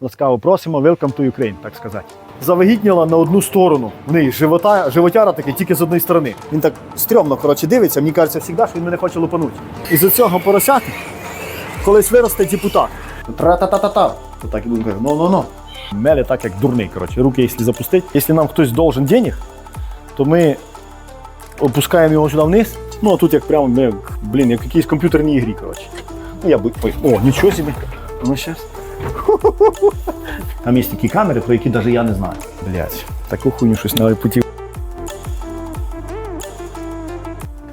Ласкаво просимо, welcome to Ukraine, так сказати. Завагітніла на одну сторону. В неї живота, животяра такий тільки з однієї сторони. Він так стрьомно коротше, дивиться, мені кажеться завжди, що він мене хоче лупанути. І з цього поросяти колись виросте депутат. Тра-та-та-та-та. То так і будемо казати, ну-ну-ну. Меле так, як дурний, коротше, руки, якщо запустити. Якщо нам хтось должен денег, то ми опускаємо його сюди вниз. Ну, а тут як прямо, блін, як в якійсь комп'ютерній грі, коротше. Ну, я би. Ой, о, нічого собі. Ну, щас. Там є такі камери, про які навіть я не знаю. Блять, таку хуйню щось на путі.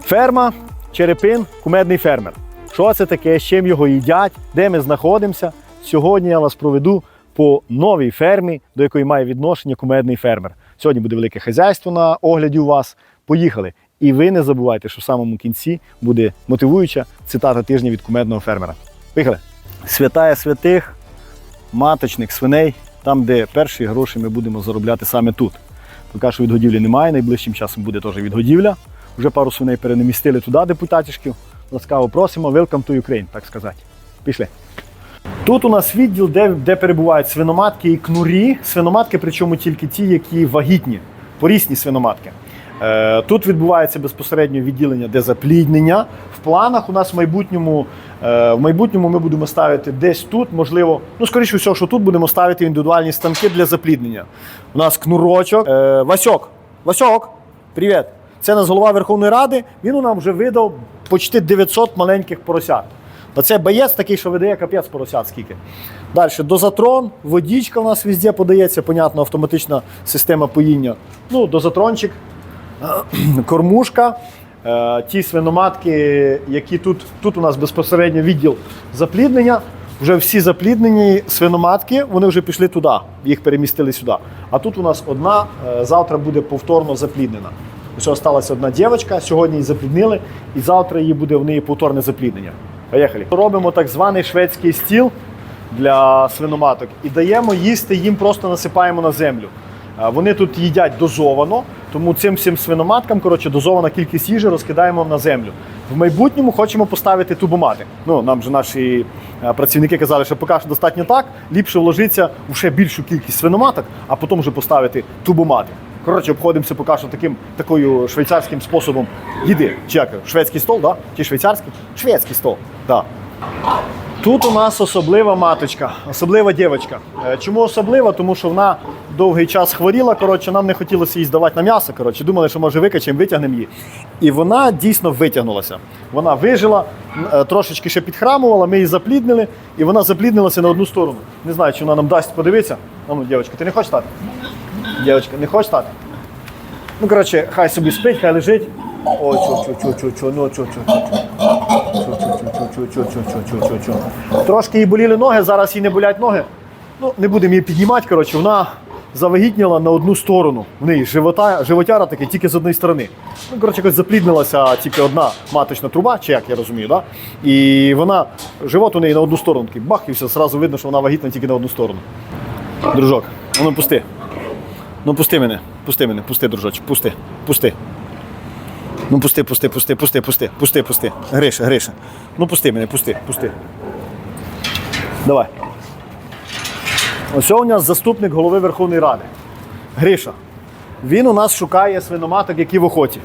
Ферма, черепин, кумедний фермер. Що це таке, з чим його їдять, де ми знаходимося? Сьогодні я вас проведу по новій фермі, до якої має відношення кумедний фермер. Сьогодні буде велике хазяйство на огляді у вас. Поїхали. І ви не забувайте, що в самому кінці буде мотивуюча цитата тижня від кумедного фермера. Поїхали! Святая святих, маточник свиней, там, де перші гроші ми будемо заробляти саме тут. Поки що відгодівлі немає, найближчим часом буде теж відгодівля. Вже пару свиней перенемістили туди, депутатішків. Ласкаво просимо, welcome to Ukraine, так сказати. Пішли. Тут у нас відділ, де, де перебувають свиноматки і кнурі. Свиноматки, причому тільки ті, які вагітні, порісні свиноматки. Е, Тут відбувається безпосередньо відділення дезапліднення. В планах у нас в майбутньому, в майбутньому ми будемо ставити десь тут, можливо, ну скоріше всього, що тут будемо ставити індивідуальні станки для запліднення. У нас кнурочок. Е, Васьок, Васьок, привіт. Це нас голова Верховної Ради. Він нам вже видав почти 900 маленьких поросят. Оце боєць такий, що видає капець поросят скільки. Далі дозатрон, водичка у нас везде подається, понятно, автоматична система поїння. Ну, дозатрончик, кормушка. Е, Ті свиноматки, які тут, тут у нас безпосередньо відділ запліднення. Вже всі запліднені свиноматки, вони вже пішли туди, їх перемістили сюди. А тут у нас одна, е, завтра буде повторно запліднена. Ось залишилася одна дівчинка, сьогодні її запліднили, і завтра її буде в неї повторне запліднення. Поїхали. Робимо так званий шведський стіл для свиноматок і даємо їсти, їм просто насипаємо на землю. Вони тут їдять дозовано, тому цим всім свиноматкам коротше, дозована кількість їжі розкидаємо на землю. В майбутньому хочемо поставити тубомати. Ну, нам же наші е, працівники казали, що поки що достатньо так, ліпше вложитися в ще більшу кількість свиноматок, а потім вже поставити тубомати. Коротше, обходимося поки що таким такою швейцарським способом їди. Чи як? Шведський стол, да? Чи швейцарський? Шведський стол. Да. Тут у нас особлива маточка, особлива дівчинка. Е, Чому особлива? Тому що вона довгий час хворіла. Коротше, нам не хотілося її здавати на м'ясо. Коротше, думали, що може викачемо, витягнемо її. І вона дійсно витягнулася. Вона вижила, е, трошечки ще підхрамувала, ми її запліднили, і вона запліднилася на одну сторону. Не знаю, чи вона нам дасть подивитися. А ну, дівчинка, ти не хочеш стати? Дівчинка, не хочеш стати? Ну, коротше, хай собі спить, хай лежить. О, чо, чо, чо, чо, чо, ну, чо, чо, чо, чо. Чу-чу-чу-чу-чу-чу-чу-чу. Трошки їй боліли ноги, зараз їй не болять ноги. Ну, не будемо її піднімати. Коротше, вона завагітніла на одну сторону. В неї живота, животяра такий тільки з однієї сторони. Ну, коротше, якось запліднилася тільки одна маточна труба, чи як я розумію, да? і вона, живот у неї на одну сторону, такий бах, і все, одразу видно, що вона вагітна тільки на одну сторону. Дружок, ну пусти. Ну пусти мене, пусти мене, пусти, дружочок, пусти, пусти. Ну пусти, пусти, пусти, пусти, пусти, пусти, пусти. Гриша, Гриша. Ну пусти мене, пусти, пусти. Давай. Ось у нас заступник голови Верховної Ради. Гриша. Він у нас шукає свиноматок, які в охоті.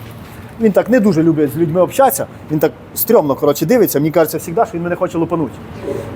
Він так не дуже любить з людьми общатися, він так стрьомно коротше, дивиться. Мені кажеться завжди, що він мене хоче лупанути.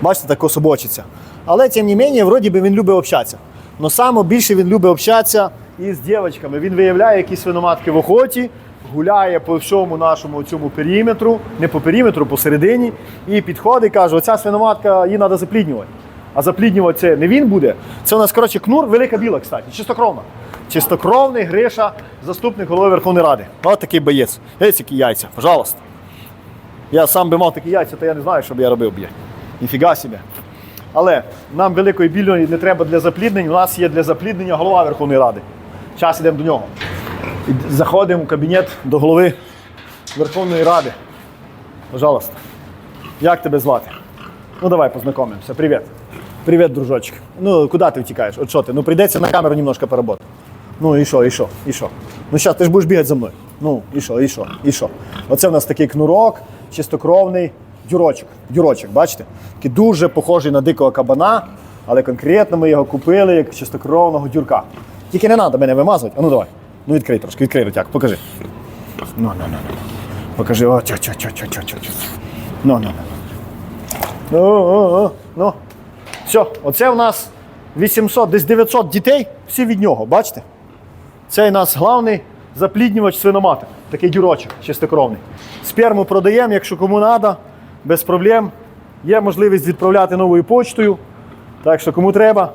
Бачите, так особочиться. Але тим не менше, вроді би він любить общатися. Но саме більше він любить общатися із дівчатками. Він виявляє якісь свиноматки в охоті, гуляє по всьому нашому цьому периметру, не по периметру, посередині, і підходить і каже: оця свиноматка її треба запліднювати. А запліднювати це не він буде. Це у нас, коротше, кнур, велика біла, кстати, чистокровна. Чистокровний Гриша, заступник голови Верховної Ради. Ось такий боєць. Ось які яйця, пожалуйста. Я сам би мав такі яйця, то я не знаю, що б я робив, блядь. Ніфіга собі. Але нам великої білої не треба для запліднень. У нас є для запліднення голова Верховної Ради. Зараз йдемо до нього. Заходимо в кабінет до голови Верховної Ради. Пожалуйста. Як тебе звати? Ну давай познайомимося. Привіт. Привіт, дружочок. Ну, куди ти втікаєш? От що ти? Ну прийдеться на камеру немножко поработати. Ну і що, і що, і що? Ну зараз ти ж будеш бігати за мною. Ну, і що, і що, і що? Оце в нас такий кнурок, чистокровний дюрочок. Дюрочок, бачите? Такий дуже похожий на дикого кабана. але конкретно ми його купили як чистокровного дюрка. Тільки не треба мене вимазувати. А ну давай. Ну відкрий трошки, відкрий ротяк, покажи. Ну, ну, ну, ну. Покажи. О, чо, чо, чо, чо, чо, чо, чо. Ну, ну, ну. О, ну. Все, оце в нас 800, десь 900 дітей, всі від нього, бачите? Це у нас головний запліднювач свиноматок. Такий дюрочок чистокровний. Сперму продаємо, якщо кому треба, без проблем. Є можливість відправляти новою почтою. Так що кому треба.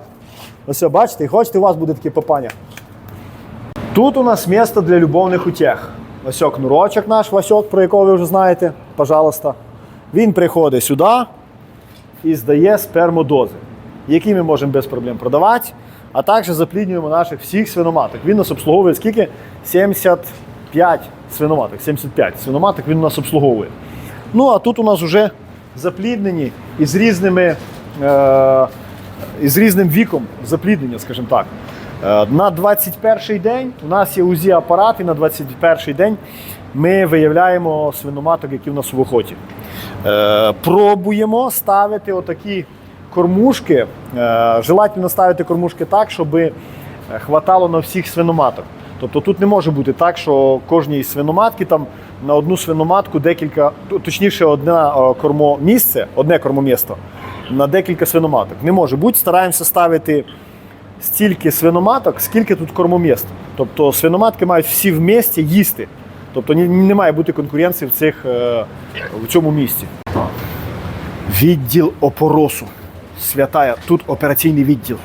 Ось, бачите, хочете, у вас буде таке попання. Тут у нас місце для любовних утех. Ось кнурочок наш Васьок, про якого ви вже знаєте, пожалуйста. Він приходить сюди і здає спермодози, які ми можемо без проблем продавати, а також запліднюємо наших всіх свиноматок. Він нас обслуговує скільки? 75 свиноматок. 75 свиноматок він нас обслуговує. Ну а тут у нас вже запліднені із різними. Е- із різним віком запліднення, скажімо так. Е, На 21-й день у нас є УЗІ апарат, і на 21 день ми виявляємо свиноматок, які в нас у охоті. Е, Пробуємо ставити отакі кормушки. Е, Желательно ставити кормушки так, щоб хватало на всіх свиноматок. Тобто тут не може бути так, що кожній свиноматки там на одну свиноматку декілька, точніше, одне кормомісце, одне кормомісто на декілька свиноматок. Не може бути. Стараємося ставити стільки свиноматок, скільки тут кормоміст. Тобто свиноматки мають всі в місті їсти. Тобто не має бути конкуренції в, цих, е, в цьому місті. Відділ опоросу. Святая. Тут операційний відділ.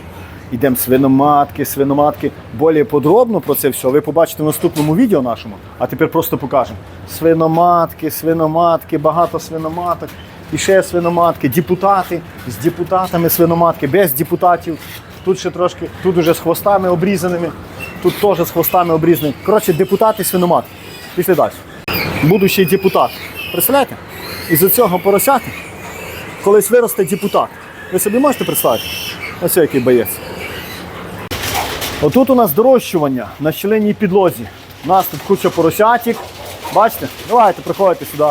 Ідемо свиноматки, свиноматки. Более подробно про це все ви побачите в наступному відео нашому, а тепер просто покажемо. Свиноматки, свиноматки, багато свиноматок, і ще свиноматки, депутати з депутатами свиноматки, без депутатів. Тут ще трошки, тут уже з хвостами обрізаними, тут теж з хвостами обрізаними. Коротше, депутати свиноматки. Пішли далі. Будущий депутат. Представляєте? Із цього поросяти колись виросте депутат. Ви собі можете представити? Ось який боєць. Отут у нас дорощування на щеленій підлозі. У нас тут куча поросятик. Бачите? Давайте, приходьте сюди.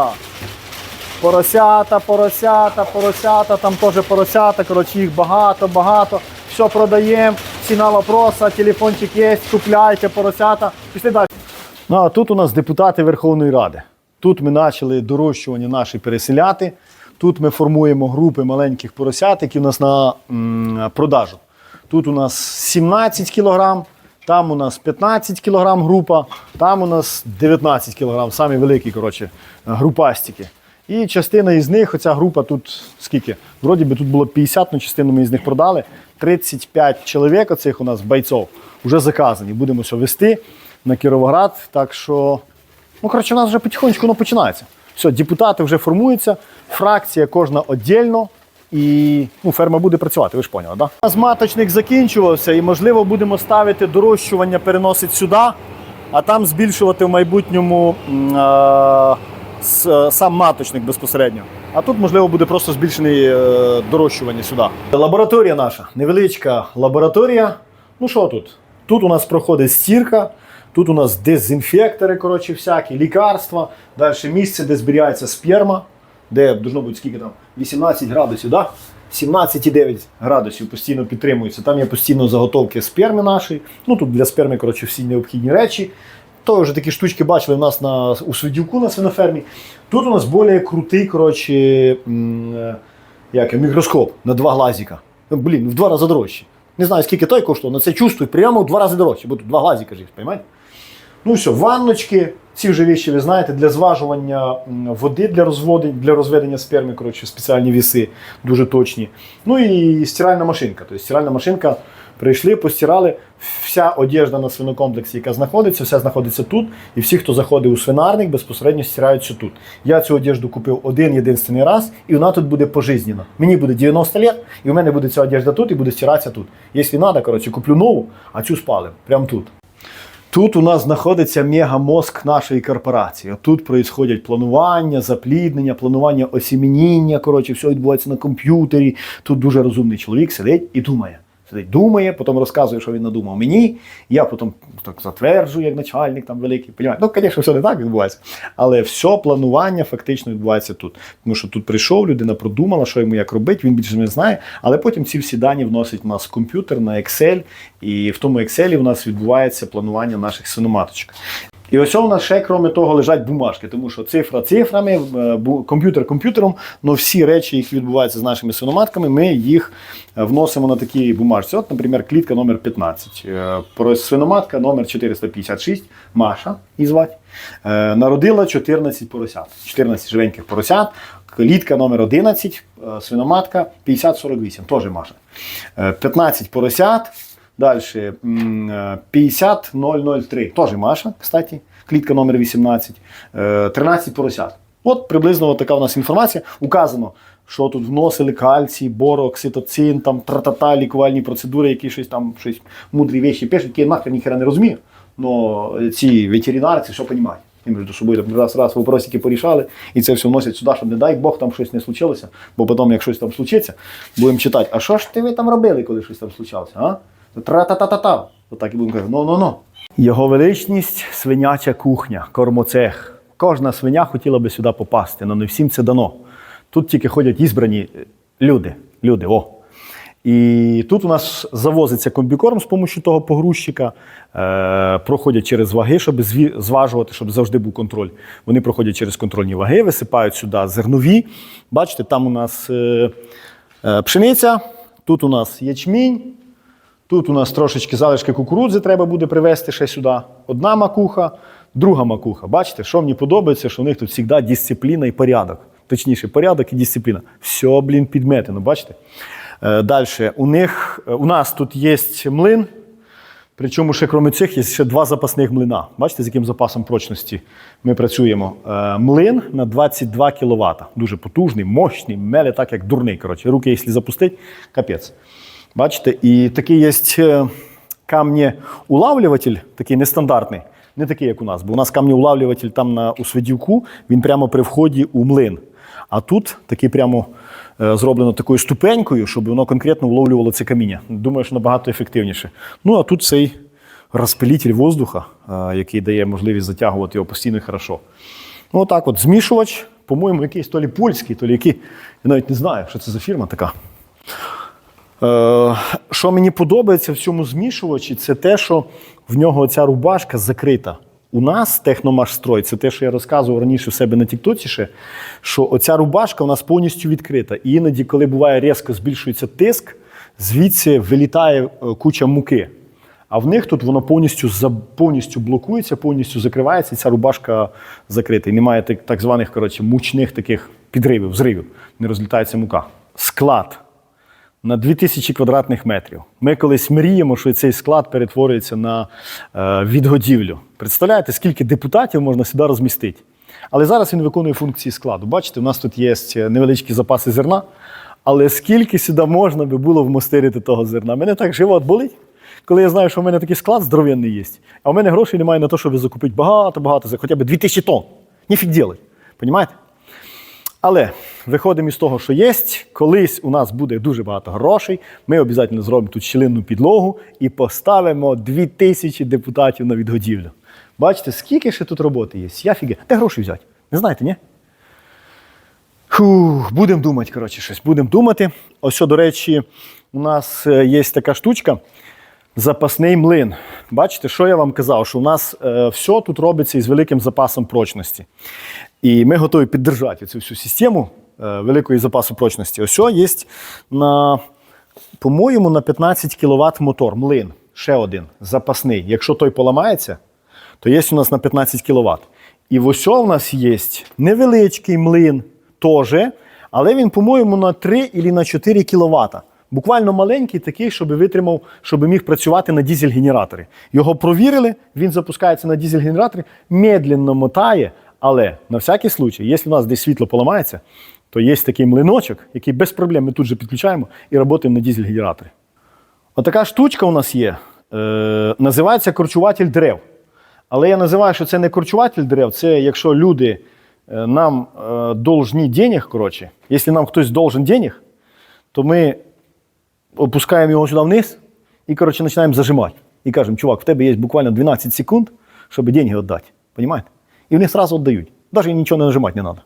Поросята, поросята, поросята, там теж поросята, коротше, їх багато, багато. Все продаємо, ціна вопроса, телефончик є, купляйте поросята. Пішли далі. Ну, а тут у нас депутати Верховної Ради. Тут ми почали дорощування наші переселяти. Тут ми формуємо групи маленьких поросят, які у нас на м, продажу. Тут у нас 17 кілограм, там у нас 15 кілограм група, там у нас 19 кілограм, самі великі, коротше, групастики. І частина із них, оця група тут скільки? Вроді би тут було 50, але частину ми з них продали. 35 чоловік оцих у нас бойців вже заказані. Будемо все вести на Кіровоград. Так що, ну коротше, у нас вже потихонечку воно починається. Все, депутати вже формуються, фракція кожна віддільно. І ну, ферма буде працювати, ви ж поняли? Да? У нас маточник закінчувався і, можливо, будемо ставити дорощування, переносити сюди, а там збільшувати в майбутньому е, сам маточник безпосередньо. А тут, можливо, буде просто збільшений е, дорощування сюди. Лабораторія наша, невеличка лабораторія. Ну що тут? Тут у нас проходить стірка, тут у нас дезінфектори, коротше, всякі, лікарства, далі місце, де зберігається сперма, де должно бути скільки там 18 градусів, да? 17,9 градусів постійно підтримується. Там є постійно заготовки сперми нашої. Ну тут для сперми, коротше, всі необхідні речі. То вже такі штучки бачили в нас на, у Свидівку на свинофермі. Тут у нас більш крутий, коротше, е, як, мікроскоп на два глазіка. Ну, Блін, в два рази дорожче. Не знаю, скільки той коштує, але це чувствую прямо в два рази дорожче, бо тут два глазіка ж, розумієте? Ну все, ванночки, ці вже віші, ви знаєте, для зважування води для розводи, для розведення сперми, коротше, спеціальні віси, дуже точні. Ну і стиральна машинка. Тобто стиральна машинка прийшли, постирали. Вся одежда на свинокомплексі, яка знаходиться, вся знаходиться тут. І всі, хто заходить у свинарник, безпосередньо стираються тут. Я цю одежду купив один єдиний раз, і вона тут буде пожизненно. Мені буде 90 років, і в мене буде ця одежда тут і буде стиратися тут. Якщо треба, коротше, куплю нову, а цю спалим. Прямо тут. Тут у нас знаходиться мегамозк нашої корпорації. Тут происходять планування, запліднення, планування осіміння. Коротше, все відбувається на комп'ютері. Тут дуже розумний чоловік сидить і думає: сидить, думає, потім розказує, що він надумав мені. Я потім так затверджую, як начальник там великий. Понімаєте? Ну, звісно, все не так відбувається. Але все планування фактично відбувається тут. Тому що тут прийшов, людина продумала, що йому як робити, він більше не знає. Але потім ці всі дані вносить у нас в комп'ютер на Excel, і в тому Excel у нас відбувається планування наших синоматочок. І ось у нас ще, крім того, лежать бумажки, тому що цифра цифрами, е, комп'ютер комп'ютером, але всі речі, які відбуваються з нашими синоматками, ми їх е, вносимо на такі бумажці. От, наприклад, клітка номер 15. Е, свиноматка номер 456, Маша її звати, народила 14 поросят, 14 живеньких поросят. Клітка номер 11, е, свиноматка 5048, теж Маша. Е, 15 поросят, Далі 50003, теж Маша, кстати, клітка номер 18, Е, 13 поросят. От приблизно така у нас інформація. Указано, що тут вносили кальцій, боро, окситоцин, там лікувальні процедури, які щось там щось мудрі речі пишуть, які я нахрен ніхера не розумію. Но ці ветеринари це що розуміють. І між собою там раз раз вопросики порішали, і це все вносять сюди, щоб не дай Бог там щось не случилося. Бо потім, як щось там случиться, будемо читати, а що ж ти ви там робили, коли щось там случалося? А? Тра-та-та-та-та. Отак і будемо казати, ну. Його величність свиняча кухня, кормоцех. Кожна свиня хотіла би сюди попасти, але не всім це дано. Тут тільки ходять ізбрані е, люди. люди о. І тут у нас завозиться комбікорм з допомогою того погрузчика, е, проходять через ваги, щоб зважувати, щоб завжди був контроль. Вони проходять через контрольні ваги, висипають сюди зернові. Бачите, там у нас е, е, пшениця, тут у нас ячмінь, Тут у нас трошечки залишки кукурудзи треба буде привезти ще сюди. Одна макуха, друга макуха. Бачите, що мені подобається, що у них тут завжди дисципліна і порядок. Точніше, порядок і дисципліна. Все, блін, підметено, бачите? Е, Далі, у них, е, у нас тут є млин, причому ще крім цих є ще два запасних млина. Бачите, з яким запасом прочності ми працюємо. Е, Млин на 22 кВт. Дуже потужний, мощний, меле так, як дурний. Коротше. Руки, якщо запустити, капець. Бачите, і такий є е, камнеулавлюватель, такий нестандартний, не такий, як у нас. Бо у нас камнеулавлюватель там на, у Свидівку, він прямо при вході у млин. А тут такий прямо е, зроблено такою ступенькою, щоб воно конкретно вловлювало це каміння. Думаю, що набагато ефективніше. Ну, а тут цей розпилитель воздуха, е, який дає можливість затягувати його постійно і хорошо. Ну, отак от, змішувач, по-моєму, якийсь то лі польський, то лі який. Я навіть не знаю, що це за фірма така. Е, Що мені подобається в цьому змішувачі, це те, що в нього ця рубашка закрита. У нас техномашстрой, це те, що я розказував раніше в себе на Тіктоці, що оця рубашка у нас повністю відкрита. І іноді, коли буває різко збільшується тиск, звідси вилітає е, куча муки. А в них тут воно повністю повністю блокується, повністю закривається, і ця рубашка закрита. І немає так, так званих коротше, мучних таких підривів, зривів. Не розлітається мука. Склад на 2000 квадратних метрів. Ми колись мріємо, що цей склад перетворюється на е, відгодівлю. Представляєте, скільки депутатів можна сюди розмістити? Але зараз він виконує функції складу. Бачите, у нас тут є невеличкі запаси зерна, але скільки сюди можна би було вмостирити того зерна? Мене так живот болить, коли я знаю, що в мене такий склад здоров'яний є, а в мене грошей немає на те, щоб закупити багато-багато, хоча б 2000 тонн. Ніфіг ділить. Понімаєте? Але виходимо із того, що є. Колись у нас буде дуже багато грошей. Ми обов'язково зробимо тут щілинну підлогу і поставимо 2000 депутатів на відгодівлю. Бачите, скільки ще тут роботи є? Я фіге. Де гроші взяти? Не знаєте, ні? Будемо думати, коротше, щось. Будемо думати. Ось, що, до речі, у нас е, є така штучка. Запасний млин. Бачите, що я вам казав? Що у нас е, все тут робиться із великим запасом прочності. І ми готові піддержати цю всю систему е, великої запасу прочності. Ось що є на, по-моєму, на 15 кВт мотор, млин. Ще один запасний. Якщо той поламається, то є у нас на 15 кВт. І ось що в нас є невеличкий млин теж, але він, по-моєму, на 3 або на 4 кВт. Буквально маленький такий, щоб витримав, щоб міг працювати на дізель-генераторі. Його провірили, він запускається на дізель-генераторі, медленно мотає, але на всякий случай, якщо у нас десь світло поламається, то є такий млиночок, який без проблем ми тут же підключаємо і працюємо на дізель-генераторі. Отака штучка у нас є. Е, називається корчуватель дерев. Але я називаю, що це не корчуватель дерев, це якщо люди е, нам е, должні денег, коротше, якщо нам хтось должен денег, то ми опускаємо його сюди вниз, І, коротше, починаємо зажимати. І кажемо, чувак, в тебе є буквально 12 секунд, щоб деньги віддати. Понимаєте? І вони одразу віддають. Навіть нічого не нажимати не треба.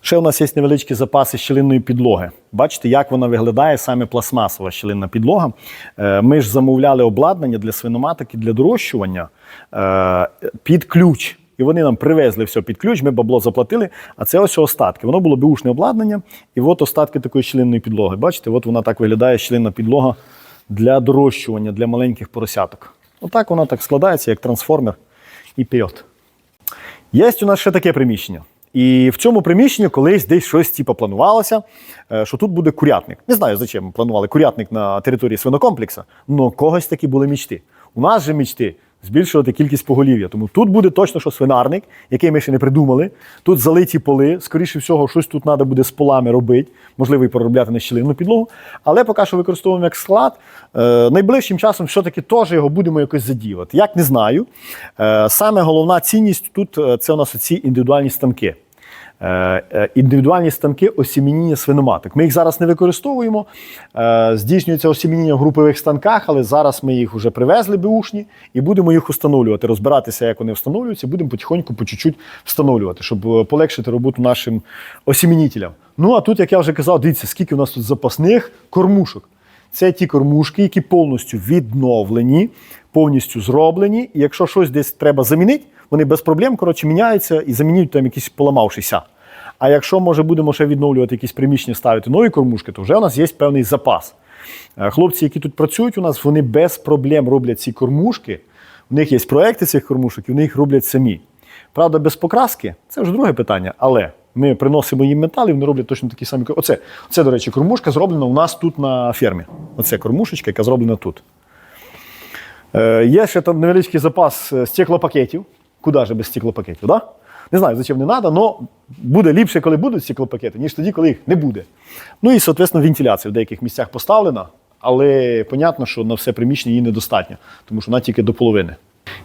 Ще у нас є невеличкі запаси щілинної підлоги. Бачите, як вона виглядає саме пластмасова щілинна підлога. Е, Ми ж замовляли обладнання для свиноматики для дорощування е, під ключ. І вони нам привезли все під ключ, ми бабло заплатили, а це ось остатки. Воно було беушне обладнання, і от остатки такої щілинної підлоги. Бачите, от вона так виглядає щілинна підлога для дорощування, для маленьких поросяток. Отак вона так складається, як трансформер і піот. Є у нас ще таке приміщення. І в цьому приміщенні колись десь щось типу, планувалося, е, що тут буде курятник. Не знаю, зачем планували курятник на території свинокомплексу, але когось такі були мічти. У нас же мічти збільшувати кількість поголів'я. Тому тут буде точно що свинарник, який ми ще не придумали. Тут залиті поли. Скоріше всього, щось тут треба буде з полами робити, можливо, і проробляти на щілинну підлогу. Але поки що використовуємо як склад. Е, найближчим часом все-таки теж його будемо якось задіювати. Як не знаю. Е, саме головна цінність тут е, це у нас оці індивідуальні станки. Е, е, Індивідуальні станки осімініння свиноматок. Ми їх зараз не використовуємо. Е, Здійснюється осімініння в групових станках, але зараз ми їх вже привезли беушні і будемо їх встановлювати, розбиратися, як вони встановлюються, будемо потихоньку по чуть-чуть встановлювати, щоб полегшити роботу нашим осімінітелям. Ну а тут, як я вже казав, дивіться, скільки у нас тут запасних кормушок. Це ті кормушки, які повністю відновлені, повністю зроблені. І якщо щось десь треба замінити, вони без проблем коротше, міняються і замінюють там якісь поламавшися. А якщо може будемо ще відновлювати якісь приміщення, ставити нові кормушки, то вже у нас є певний запас. Е, Хлопці, які тут працюють у нас, вони без проблем роблять ці кормушки. У них є проекти цих кормушок, і вони їх роблять самі. Правда, без покраски це вже друге питання, але ми приносимо їм метал, і вони роблять точно такі самі. Оце, оце, до речі, кормушка зроблена у нас тут на фермі. Оце кормушечка, яка зроблена тут. Е, є ще там невеличкий запас е, стеклопакетів. Куди ж без стеклопакетів, да? Не знаю, зачем не треба, але буде ліпше, коли будуть стеклопакети, ніж тоді, коли їх не буде. Ну і, соответственно, вентиляція в деяких місцях поставлена, але понятно, що на все приміщення її недостатньо, тому що вона тільки до половини.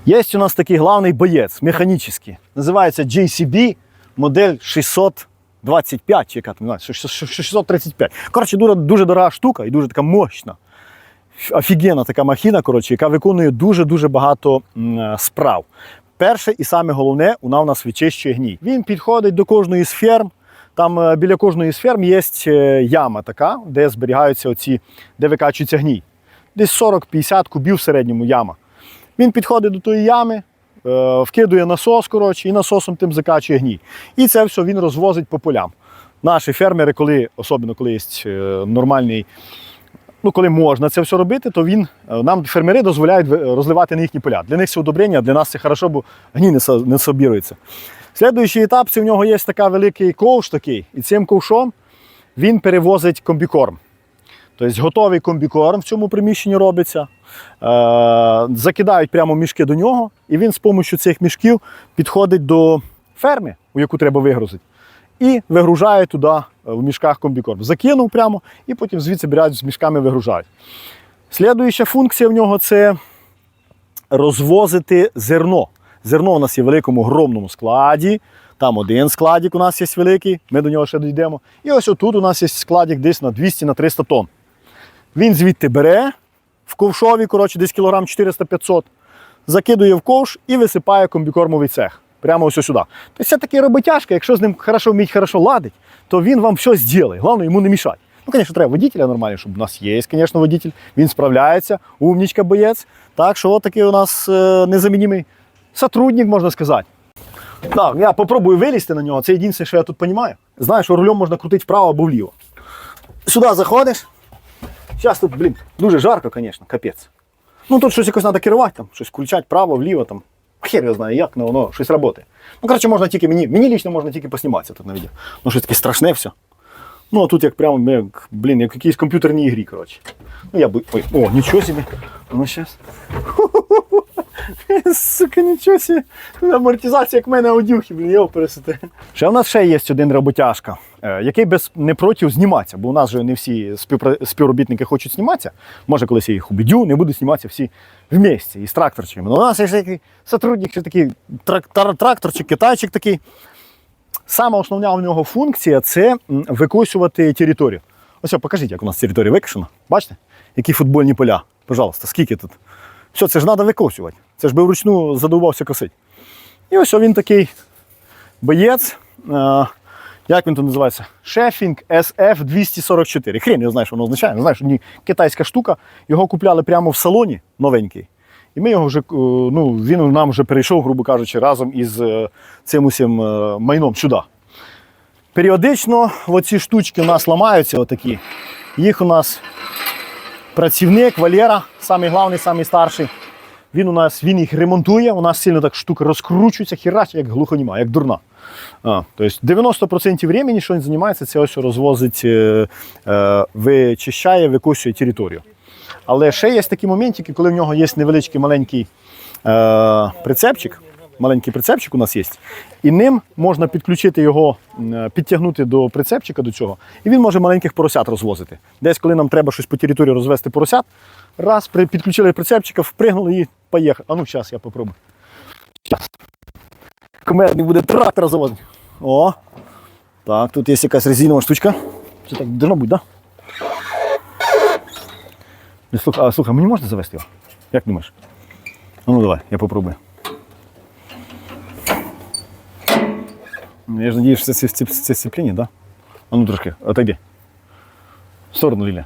Є у нас такий главний боєць, механічний. Називається JCB модель 625, чи яка там, 635. Коротше, дуже, дуже дорога штука і дуже така мощна офігенна така махіна, коротше, яка виконує дуже-дуже багато е, справ. Перше і саме головне, у нас вичищує гній. Він підходить до кожної з ферм. Там е, біля кожної з ферм є е, яма така, де зберігаються оці, де викачується гній. Десь 40-50 кубів в середньому яма. Він підходить до тої ями, е, вкидує насос, коротше, і насосом тим закачує гній. І це все він розвозить по полям. Наші фермери, коли, особливо коли є нормальний ну, коли можна це все робити, то він е, нам фермери дозволяють розливати на їхні поля. Для них це удобрення, для нас це хорошо, бо гній не, собірується. Слідуючий етап це в нього є така великий ковш такий, і цим ковшом він перевозить комбікорм. Тобто готовий комбікорм в цьому приміщенні робиться. Е, закидають прямо мішки до нього, і він з допомогою цих мішків підходить до ферми, у яку треба вигрузити, і вигружає туди е, в мішках комбікорм. Закинув прямо, і потім звідси беруть з мішками вигружають. Слідуюча функція в нього це розвозити зерно. Зерно у нас є в великому громному складі. Там один складик у нас є великий, ми до нього ще дійдемо. І ось отут у нас є складик десь на 200-300 тонн. Він звідти бере в ковшові, коротше, десь кілограм 400-500, закидує в ковш і висипає комбікормовий цех. Прямо ось сюди. Тобто це такий роботяжка, якщо з ним хорошо вміть хорошо ладить, то він вам все зробить. Головне йому не мішати. Ну, звісно, треба водителя нормально, щоб у нас є, звісно, водитель. Він справляється, умнічка боєць. Так що такий у нас е, незамінімий сотрудник, можна сказати. Так, я попробую вилізти на нього. Це єдине, що я тут розумію. Знаєш, що рулем можна крутити вправо або вліво. Сюди заходиш. Зараз тут, блін, дуже жарко, звісно, капець. Ну тут щось якось треба керувати, там, щось включати право, вліво, там. Хер його знає, як, але воно щось працює. Ну, коротше, можна тільки мені, мені лічно можна тільки посніматися тут на відео. Ну, щось таке страшне все. Ну, а тут як прямо, як, блін, як якісь комп'ютерні ігрі, коротше. Ну, я би. Ой, о, нічого собі. Ну, щас. Сука, нічого собі. Амортизація, як в мене одюхи, блін, його пересити. Ще у нас ще є один роботяжка, е, який без не проти зніматися, бо у нас же не всі співробітники хочуть зніматися. Може, колись я їх убедю, не будуть зніматися всі вместе із тракторчиками. Ну, у нас є такий сотрудник, ще такий тракторчик, китайчик такий. Сама основна у нього функція це викосювати територію. Ось, покажіть, як у нас територія викошена. Бачите? Які футбольні поля. Пожалуйста, скільки тут? Все, це ж треба викосувати. Це ж би вручну задовбався косити. І ось він такий боєць. Е, як він тут називається? Шефінг SF 244. Хрен, я знаю, що воно означає. Не знаю, що ні, китайська штука. Його купляли прямо в салоні новенький. І ми його вже, е, ну, він нам вже перейшов, грубо кажучи, разом із е, цим усім майном сюди. Періодично оці штучки у нас ламаються, отакі. Їх у нас працівник Валера, самий головний, самий старший. Він у нас він їх ремонтує, у нас сильно так штука розкручується, хірачить, як глухоніма, як дурна. А, тобто 90% времени, що він займається, це ось розвозить, е, е, вичищає, викосює територію. Але ще є такі моментики, коли в нього є невеличкий маленький е, прицепчик. Маленький прицепчик у нас є, і ним можна підключити його, підтягнути до прицепчика до цього, і він може маленьких поросят розвозити. Десь, коли нам треба щось по території розвести поросят, раз при- підключили прицепчика, впригнули і поїхали. А ну, зараз я попробую. Щас. Кумедний буде трактор завозити. О! Так, тут є якась резинова штучка. Це так должно бути? Да? Слухай, а, слухай, мені можна завести його? Як думаєш? Ну давай, я попробую. Я ж надіюсь, що це сцепління, да? А ну трошки, отойди. В сторону, Ліля.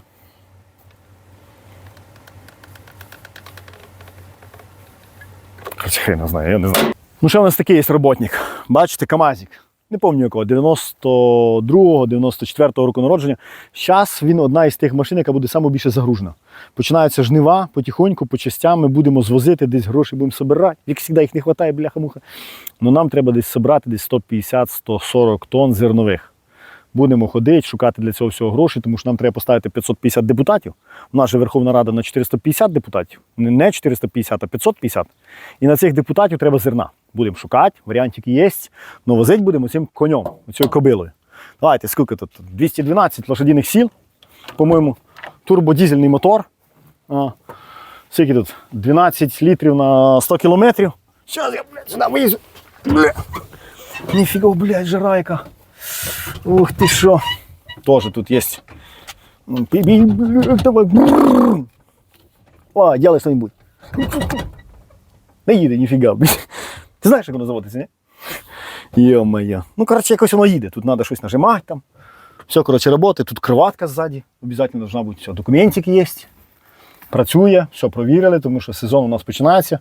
Хрен його знає, я не знаю. Ну, ще у нас такий є роботник. Бачите, Камазик. Не пам'ятаю якого, 92-го, 94-го року народження. Зараз він одна із тих машин, яка буде саме більше загружена. Починаються жнива, потихоньку, по частям ми будемо звозити, десь гроші будемо збирати. Як завжди їх не вистачає, бляха-муха. Ну нам треба десь зібрати десь 150-140 тонн зернових. Будемо ходити, шукати для цього всього гроші, тому що нам треба поставити 550 депутатів. У нас же Верховна Рада на 450 депутатів, не не 450, а 550. І на цих депутатів треба зерна. Будемо шукати, варіантики є. Но возити будемо цим конем, цією кобилою. Давайте, скільки тут? 212 лошадиних сіл, по-моєму, турбодізельний мотор. А, скільки тут? 12 літрів на 100 кілометрів. Зараз я, блядь, сюди виїжджу. Бля. Ніфіга, блядь, жара яка. Ух ти що. Тоже тут є. Ну, Давай. О, делай что-нибудь. Не їде, ніфіга. Ти знаєш, як воно заводиться, ні? Йо-моє. Ну, коротше, якось воно їде. Тут треба щось нажимати там. Все, коротше, роботи. Тут криватка ззаді. Обов'язково должна бути все. Документик є. Працює, все провірили, тому що сезон у нас починається.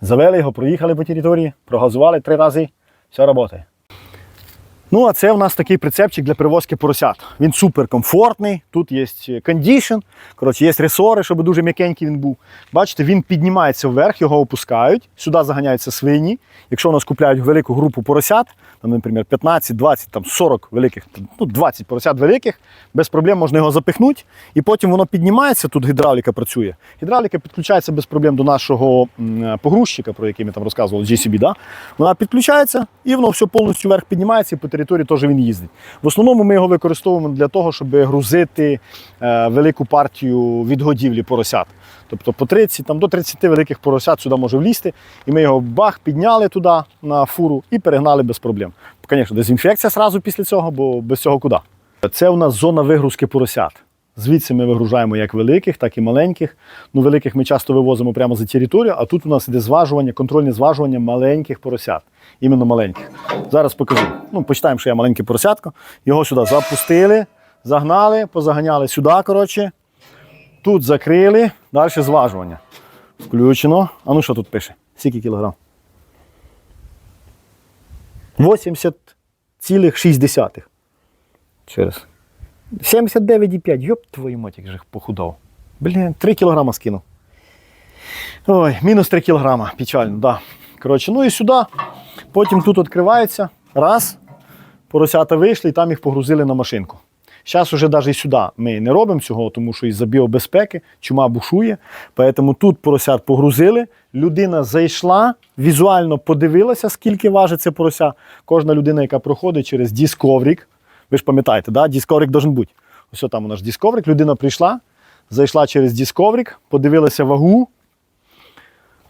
Завели його, проїхали по території, прогазували три рази. Все працює. Ну, а це у нас такий прицепчик для перевозки поросят. Він супер комфортний. Тут є кондішн, коротше, є ресори, щоб дуже м'якенький він був. Бачите, він піднімається вверх, його опускають. Сюди заганяються свині. Якщо у нас купляють велику групу поросят, там, наприклад, 15, 20, там 40 великих, ну 20 поросят великих, без проблем можна його запихнути, і потім воно піднімається. Тут гідравліка працює. Гідравліка підключається без проблем до нашого погрузчика, про який ми там розказували, JCB, да? Вона підключається і воно все повністю вверх піднімається, території теж він їздить. В основному ми його використовуємо для того, щоб грузити е, велику партію відгодівлі поросят. Тобто по 30, там, до 30 великих поросят сюди може влізти, і ми його бах підняли туди на фуру і перегнали без проблем. Звісно, дезінфекція одразу після цього, бо без цього куди. Це у нас зона вигрузки поросят. Звідси ми вигружаємо як великих, так і маленьких. Ну, великих ми часто вивозимо прямо за територію, а тут у нас іде зважування, контрольне зважування маленьких поросят. Іменно маленьких. Зараз покажу. Ну, почитаємо, що я маленьке поросятко. Його сюди запустили, загнали, позаганяли сюди, коротше. Тут закрили, далі зважування. Включено. А ну що тут пише? Скільки кілограм? 80,6. Ще раз. 79,5. Йоп, твою мать, як же похудав. Блін, 3 кілограма скинув. Ой, мінус 3 кілограма. Печально, да. Коротше, ну і сюди. Потім тут відкривається. Раз. Поросята вийшли і там їх погрузили на машинку. Зараз уже навіть сюди ми не робимо цього, тому що із-за біобезпеки чума бушує. Тому тут поросят погрузили. Людина зайшла, візуально подивилася, скільки важить це порося. Кожна людина, яка проходить через Discovery, ви ж пам'ятаєте, да? Discovery должен бути. Ось там у нас Discovery, людина прийшла, зайшла через Discovery, подивилася вагу,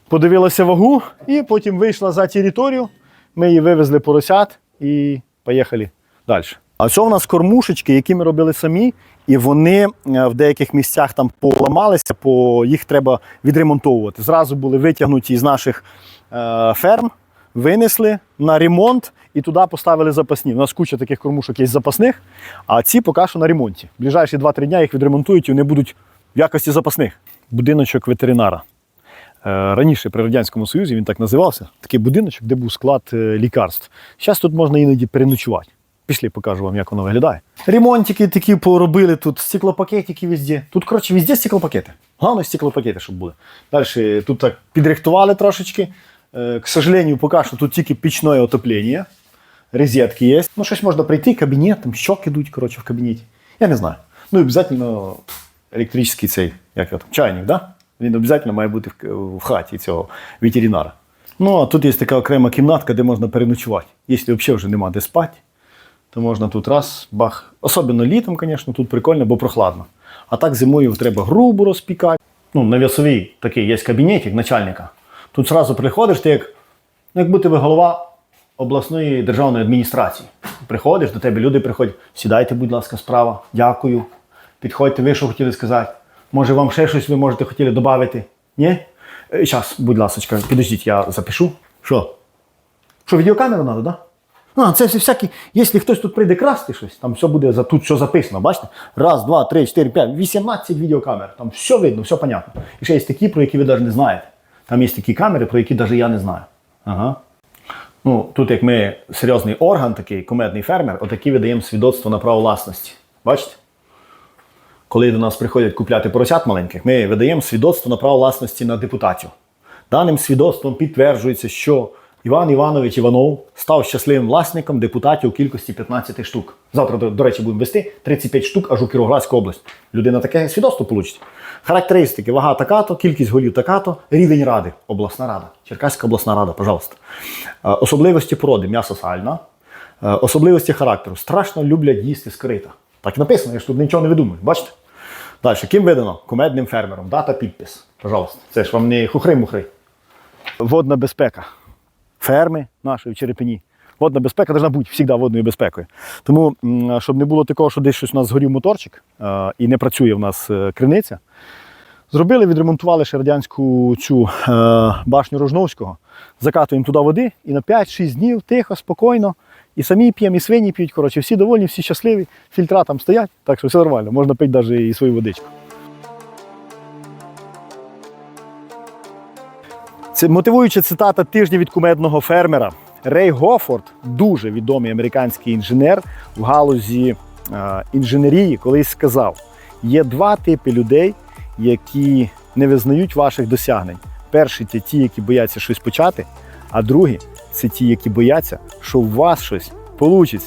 подивилася вагу і потім вийшла за територію. Ми її вивезли поросят і поїхали далі. А це у нас кормушечки, які ми робили самі, і вони е, в деяких місцях там поламалися, по їх треба відремонтовувати. Зразу були витягнуті з наших е, ферм, винесли на ремонт і туди поставили запасні. У нас куча таких кормушок є запасних, а ці поки що на ремонті. Ближайші 2-3 дні їх відремонтують і вони будуть в якості запасних. Будиночок ветеринара. Е, Раніше при Радянському Союзі він так називався. Такий будиночок, де був склад е, лікарств. Зараз тут можна іноді переночувати. Пішли, покажу вам, як воно виглядає. Ремонтики такі поробили тут, стеклопакетики везде. Тут, коротше, везде стеклопакети. Головне стеклопакети, щоб були. Далі тут так підрихтували трошечки. Е, К сожалению, поки що тут тільки пічне отоплення. Розетки є. Ну, щось можна прийти, кабінет, там щок ідуть, коротше, в кабінеті. Я не знаю. Ну і обов'язково електричний цей, як там, чайник, да? Він обов'язково має бути в, хаті цього ветеринара. Ну, а тут є така окрема кімнатка, де можна переночувати. Якщо взагалі вже нема де спати, то можна тут раз, бах. Особливо літом, звісно, тут прикольно, бо прохладно. А так зимою треба грубу розпікати. Ну, на весовій такий є кабінетик начальника. Тут зразу приходиш, ти як, ну, як будто би голова обласної державної адміністрації. Приходиш, до тебе люди приходять, сідайте, будь ласка, справа, дякую. Підходьте, ви що хотіли сказати. Може, вам ще щось ви можете хотіли додати? Ні? Зараз, будь ласка, підождіть, я запишу. Що? Що, відеокамеру треба, так? Да? А, це все всякі, якщо хтось тут прийде красти щось, там все буде за тут все записано, бачите? Раз, два, три, чотири, п'ять, 18 відеокамер. Там все видно, все понятно. І ще є такі, про які ви навіть не знаєте. Там є такі камери, про які навіть я не знаю. Ага. Ну, тут як ми серйозний орган, такий кумедний фермер, отакі видаємо свідоцтво на право власності. Бачите? Коли до нас приходять купляти поросят маленьких, ми видаємо свідоцтво на право власності на депутатів. Даним свідоцтвом підтверджується, що Іван Іванович Іванов став щасливим власником депутатів у кількості 15 штук. Завтра, до, до речі, будемо вести 35 штук аж у Кіровоградську область. Людина таке свідоцтво получить. Характеристики: вага така-то, кількість голів така-то, рівень ради, обласна рада, Черкаська обласна рада, пожалуйста. Е, Особливості породи м'ясо сальна. Е, Особливості характеру. Страшно люблять їсти скрита. Так написано, я ж тут нічого не видумую. Бачите? Далі, ким видано? Кумедним фермером. Дата, підпис. Пожалуйста. Це ж вам не хухри-мухри. Водна безпека. Ферми нашої в Черепені. Водна безпека повинна бути завжди водною безпекою. Тому, щоб не було такого, що десь щось у нас згорів моторчик і не працює в нас е, криниця, зробили, відремонтували ще радянську цю е, башню Рожновського, закатуємо туди води і на 5-6 днів тихо, спокійно. І самі п'ємо, і свині п'ють. Коротше, всі довольні, всі щасливі, фільтра там стоять, так що все нормально, можна пити навіть і свою водичку. Це мотивуюча цитата тижня від кумедного фермера. Рей Гофорд, дуже відомий американський інженер в галузі е, інженерії, колись сказав: є два типи людей, які не визнають ваших досягнень. Перший це ті, які бояться щось почати, а другі це ті, які бояться, що у вас щось вийде.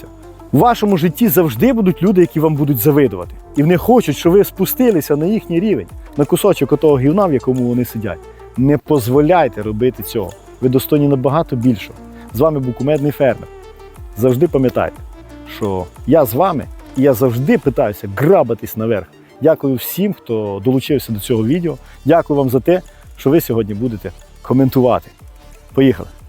У вашому житті завжди будуть люди, які вам будуть завидувати. І вони хочуть, щоб ви спустилися на їхній рівень, на кусочок отого гівна, в якому вони сидять. Не дозволяйте робити цього. Ви достойні набагато більшого. З вами був кумедний фермер. Завжди пам'ятайте, що я з вами і я завжди питаюся грабатись наверх. Дякую всім, хто долучився до цього відео. Дякую вам за те, що ви сьогодні будете коментувати. Поїхали!